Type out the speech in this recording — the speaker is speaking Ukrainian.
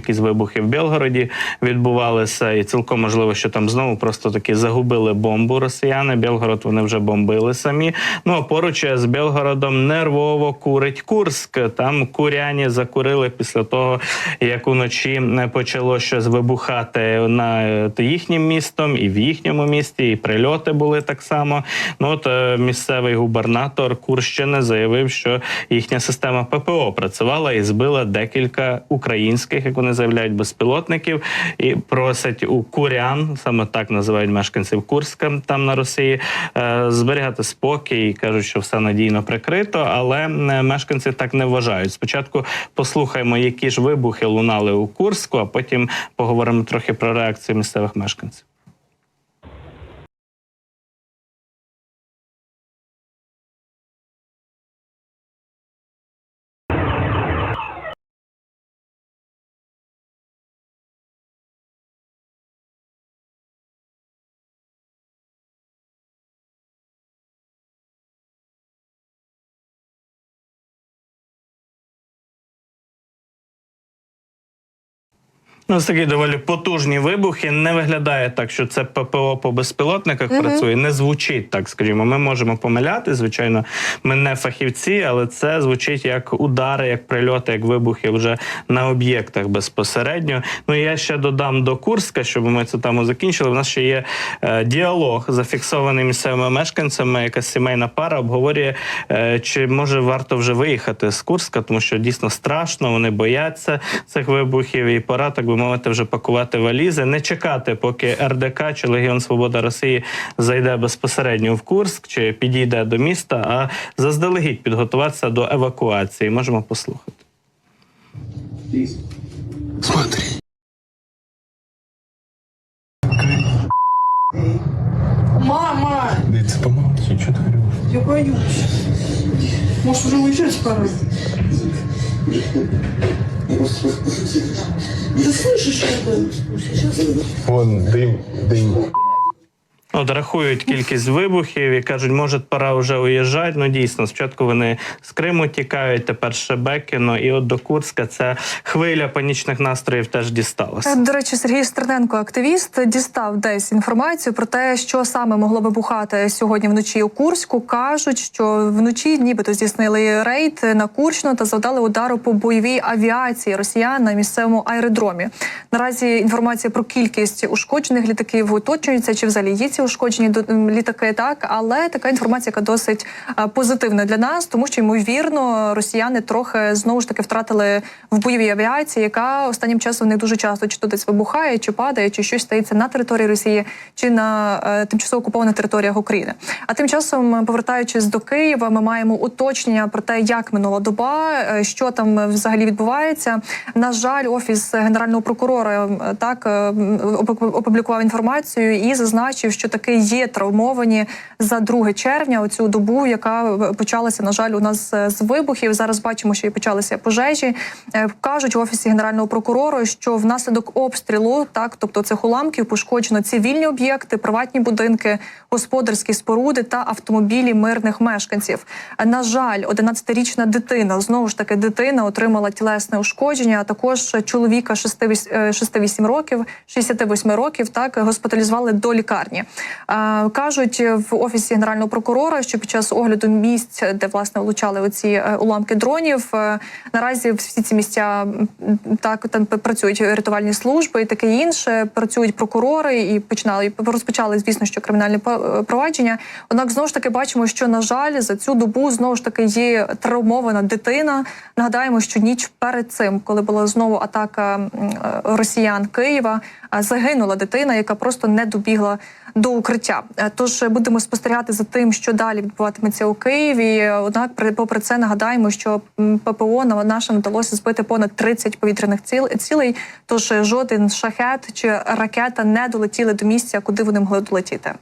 якісь вибухи в Білгороді відбувалися, і цілком можливо, що там знову просто таки загубили бомбу росіяни. Білгород вони вже бомбили самі. Ну а поруч з Білгородом нервово курить Курськ. Там куряні закурили після того, як уночі почало щось вибухати над їхнім містом, і в їхньому місті, і прильоти були так само. Ну от е, місцевий губернатор Курщини заявив, що їхня система ППО працювала і збила декілька українських, як вони заявляють, безпілотників, і просять у курян, саме так називають мешканців Курська там на Росії, е, зберігати спокій. і Кажуть, що все надійно прикрито, але е, мешканці так не вважають. Спочатку послухаємо, які ж вибухи лунали у Курську, а потім поговоримо трохи про реакцію місцевих мешканців. Ну, це такі доволі потужні вибухи. Не виглядає так, що це ППО по безпілотниках працює. Не звучить так, скажімо. Ми можемо помиляти. Звичайно, ми не фахівці, але це звучить як удари, як прильоти, як вибухи вже на об'єктах безпосередньо. Ну і я ще додам до Курська, щоб ми цю тему закінчили. У нас ще є е, діалог зафіксований місцевими мешканцями. Якась сімейна пара обговорює, е, чи може варто вже виїхати з Курська, тому що дійсно страшно. Вони бояться цих вибухів, і пора так би мовити, вже пакувати валізи, не чекати, поки РДК чи Легіон Свобода Росії зайде безпосередньо в Курск чи підійде до міста, а заздалегідь підготуватися до евакуації. Можемо послухати. Смотри. Мама, Дивіться, помовчи, що ти говориш? я боюсь. Может, уже уезжать пора? Да слышишь это? Сейчас... Вон дым, дим. От рахують кількість вибухів і кажуть, може, пора вже уїжджати. Ну дійсно, спочатку вони з Криму тікають, тепер Шебекіно, і от до Курська ця хвиля панічних настроїв теж дісталася. Е, До речі, Сергій Стерненко, активіст, дістав десь інформацію про те, що саме могло вибухати сьогодні вночі у Курську. кажуть, що вночі нібито здійснили рейд на Курщину та завдали удару по бойовій авіації росіян на місцевому аеродромі. Наразі інформація про кількість ушкоджених літаків уточнюється, чи взагалі є ці ушкоджені до- літаки. Так, але така інформація, яка досить позитивна для нас, тому що ймовірно росіяни трохи знову ж таки втратили в бойовій авіації, яка останнім часом не дуже часто чи то десь вибухає, чи падає, чи щось стається на території Росії, чи на е, тимчасово окупованих територіях України. А тим часом, повертаючись до Києва, ми маємо уточнення про те, як минула доба, е, що там взагалі відбувається. На жаль, офіс генерального прокурора так е, опублікував інформацію і зазначив, що таки є травмовані за 2 червня. Оцю добу, яка е, почалася, на жаль, у нас е, з вибухів. Зараз бачимо, що і почалися пожежі. Е, Кажуть в офісі генерального прокурора, що внаслідок обстрілу, так тобто цих уламків, пошкоджено цивільні об'єкти, приватні будинки, господарські споруди та автомобілі мирних мешканців. На жаль, 11-річна дитина знову ж таки дитина отримала тілесне ушкодження. А також чоловіка 6-8 років, 68 років, так госпіталізували до лікарні. Е, Кажуть в офісі генерального прокурора, що під час огляду місць, де власне влучали оці е, уламки дронів, е, наразі всі ці місця так там працюють рятувальні служби і таке інше. Працюють прокурори і починали розпочали, звісно, що кримінальне е, провадження. Однак знову ж таки бачимо, що на жаль за цю добу знову ж таки є травмована дитина. Нагадаємо, що ніч перед цим, коли була знову атака е, росіян Києва, е, загинула дитина, яка просто не добігла до укриття. Е, Тож будемо спостерігати за тим, що далі відбуватиметься у Києві. Однак, при- попри це, нагадаємо, що ППО на нашим вдалося збити понад 30 повітряних ціл- цілей. Тож жоден шахет чи ракета не долетіли до місця, куди вони могли долетіти.